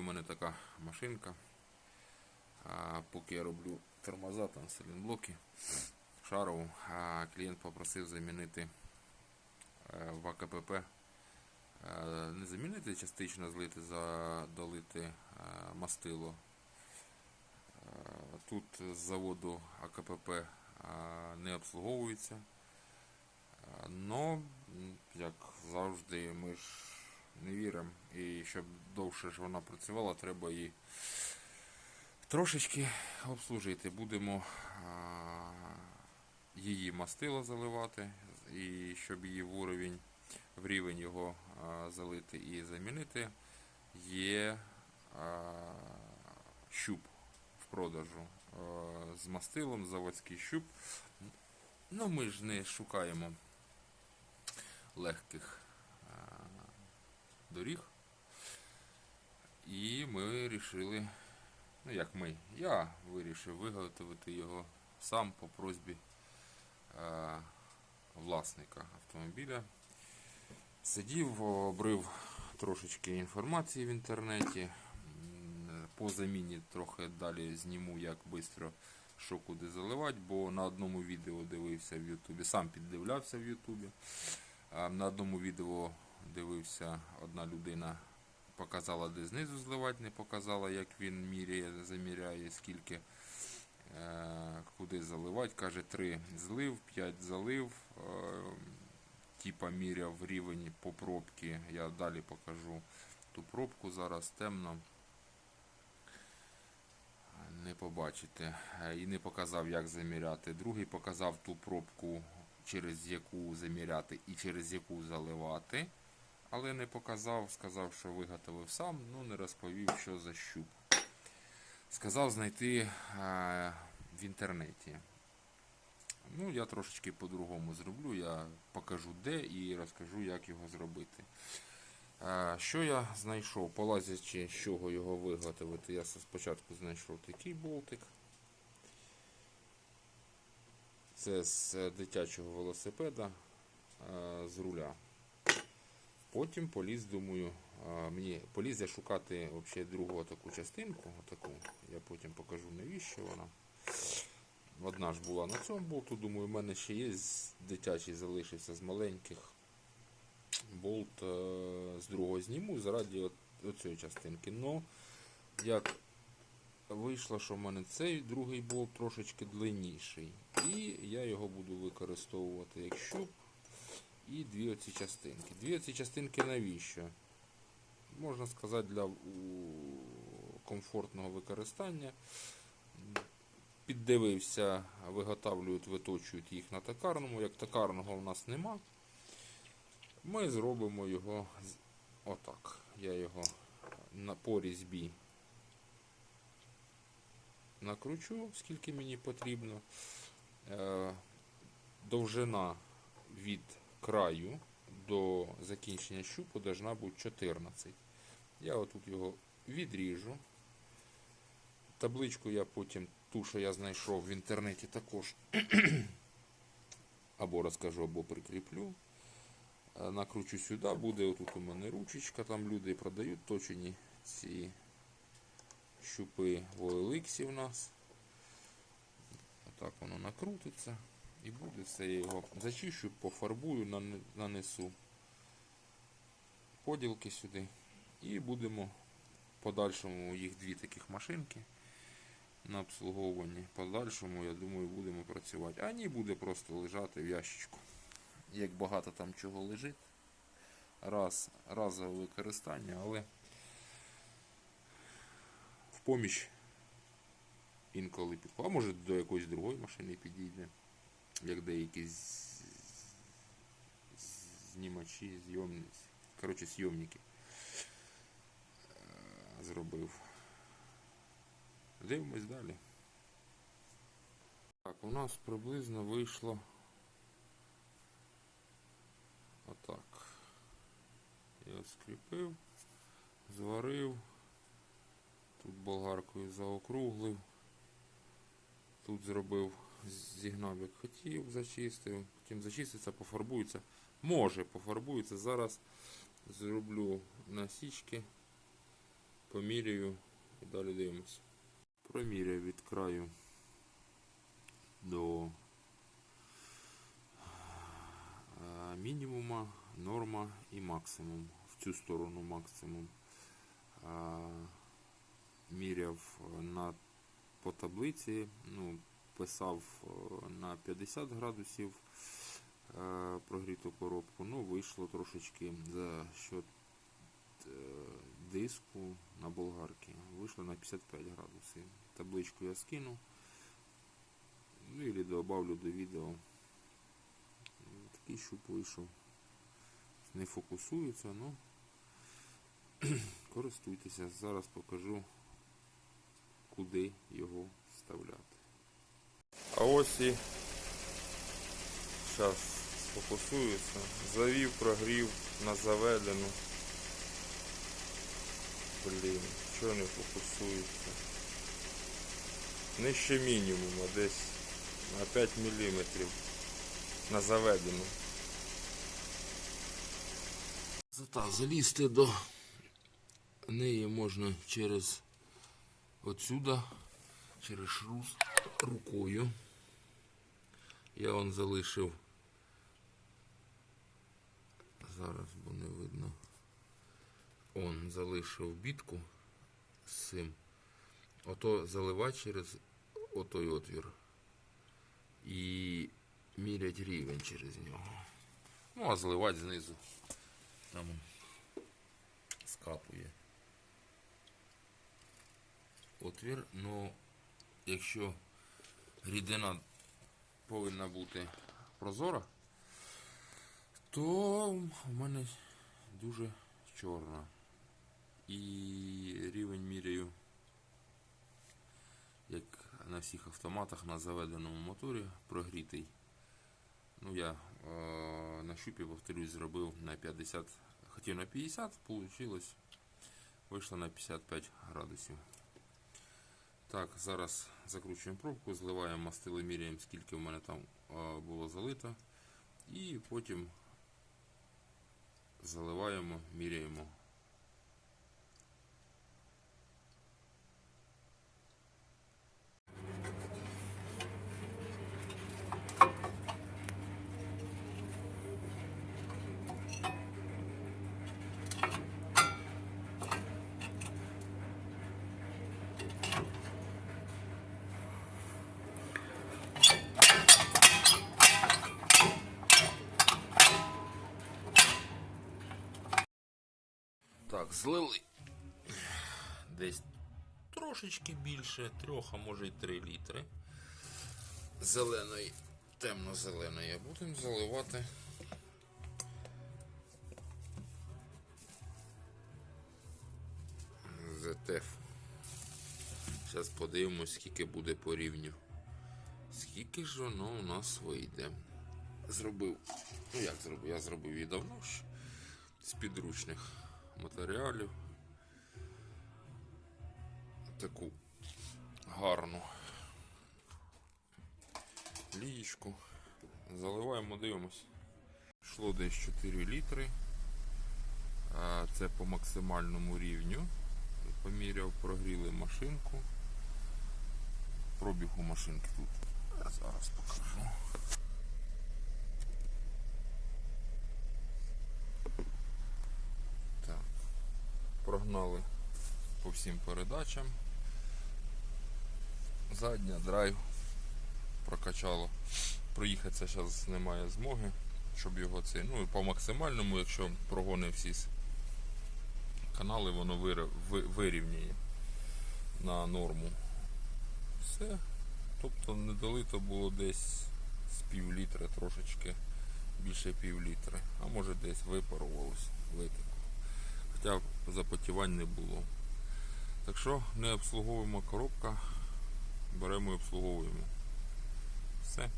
мене така машинка. А, поки я роблю тормоза, там селінблоки, шарову, а клієнт попросив замінити е, в АКПП. е, Не замінити частично злити, задолити е, мастило. Тут з заводу АКПП не обслуговується. Но, як завжди, ми ж не віримо. І щоб довше ж вона працювала, треба її трошечки обслужити. Будемо її мастило заливати, і щоб її в уровень, в рівень його залити і замінити, є щуп в продажу з мастилом, заводський щуп. Ну, ми ж не шукаємо легких доріг. І ми вирішили, ну як ми, я вирішив виготовити його сам по просьбі е, власника автомобіля. Сидів, обрив трошечки інформації в інтернеті. По заміні трохи далі зніму, як швидко що куди заливати, бо на одному відео дивився в Ютубі, сам піддивлявся в Ютубі. На одному відео дивився одна людина, показала, де знизу зливати, не показала, як він міряє, заміряє, скільки е, куди заливати. Каже, 3 злив, 5 залив. Е, типа міряв рівень по пробці. Я далі покажу ту пробку. Зараз темно. Не побачите. Е, І не показав, як заміряти. Другий показав ту пробку, через яку заміряти і через яку заливати. Але не показав, сказав, що виготовив сам, ну не розповів, що за щуп. Сказав знайти е, в інтернеті. Ну, я трошечки по-другому зроблю. Я покажу де і розкажу, як його зробити. Е, Що я знайшов? Полазячи, з чого його виготовити, я спочатку знайшов такий болтик. Це з е, дитячого велосипеда е, з руля. Потім поліз, думаю, мені поліз я шукати вообще другу таку частинку. Отаку. Я потім покажу навіщо вона. Одна ж була на цьому болту, думаю, в мене ще є дитячий залишився з маленьких. Болт е, з другого зніму заради оцієї частинки. Но як вийшло, що в мене цей другий болт трошечки длинніший. І я його буду використовувати як щуп. І дві оці частинки. Дві оці частинки навіщо? Можна сказати, для комфортного використання. Піддивився, виготовлюють, виточують їх на токарному. Як токарного в нас нема, ми зробимо його отак. Я його на по різьбі накручу, скільки мені потрібно. Е, довжина від краю до закінчення щупу должна бути 14. Я отут його відріжу. Табличку я потім ту, що я знайшов в інтернеті, також або розкажу, або прикріплю. Е, Накручу сюди, буде отут у мене ручечка, там люди продають точені ці щупи в OLX у нас. Отак воно накрутиться. І буде все, я його зачищу, пофарбую, нанесу поділки сюди. І будемо в подальшому їх дві таких машинки на обслуговуванні. Подальшому, я думаю, будемо працювати. А ні, буде просто лежати в ящичку. Як багато там чого лежить. Раз, разове використання, але в поміч інколи підходить. А може до якоїсь другої машини підійде. Як деякі знімачі, зйомниці. Коротше, зйомники е, зробив. Дивимось далі. Так, у нас приблизно вийшло отак. Я скріпив, зварив, тут болгаркою заокруглив, тут зробив, зігнав як хотів, зачистив, потім зачиститься, пофарбується. Може пофарбується. Зараз зроблю насічки поміряю і далі дивимося. Проміряю від краю до е, мінімума, норма і максимум. В цю сторону максимум. Е, Міряв на, по таблиці, ну, писав е, на 50 градусів е, прогріту коробку. Ну, вийшло трошечки за счет е, диску на болгарки. Вийшло на 55 градусів. Табличку я скину. Ну і добавлю до відео. Такий щуп вийшов. Не фокусується, ну користуйтеся. Зараз покажу, куди його вставляти. А ось і зараз сфокусується. Завів, прогрів на заведену. Блін, чого не фокусується? Нижче мінімума, десь на 5 мм на заведену. Зата залізти до неї можна через отсюда, через шрус рукою. Я он залишив. Зараз, бо не видно. Он залишив бітку з цим. Ото заливати через отой отвір. І мірять рівень через нього. Ну, а заливати знизу. Там скапує. Отвір, ну, якщо рідина повинна бути прозора, то в мене дуже чорна. І рівень міряю, як на всіх автоматах на заведеному моторі прогрітий. Ну, я е, на щупі, повторюсь, зробив на 50, хотів на 50, вийшло, вийшло на 55 градусів. Так, зараз закручуємо пробку, зливаємо мастили, міряємо, скільки в мене там було залито. І потім заливаємо, міряємо. Так, злили десь трошечки більше, трьох, а може й 3 літри. Зеленої, темно-зеленої. Будемо заливати. ЗТФ. Зараз подивимось, скільки буде по рівню. Скільки ж воно у нас вийде. Зробив. Ну як зробив? Я зробив її давно ще з підручних матеріалів. Таку гарну лієчку. Заливаємо, дивимось. Йшло десь 4 літри. Це по максимальному рівню. Поміряв, прогріли машинку. Пробіг у машинки тут. Я зараз покажу. Прогнали по всім передачам. Задня, драйв прокачало. Проїхатися зараз немає змоги, щоб його це. Ну і по максимальному, якщо прогони всі канали, воно вир- ви- вирівняє на норму. Все. Тобто недолито було десь з пів літра трошечки більше пів літри, а може десь випарувалось, витекло. Хоча запотівань не було. Так що не обслуговуємо коробка, беремо і обслуговуємо. Все.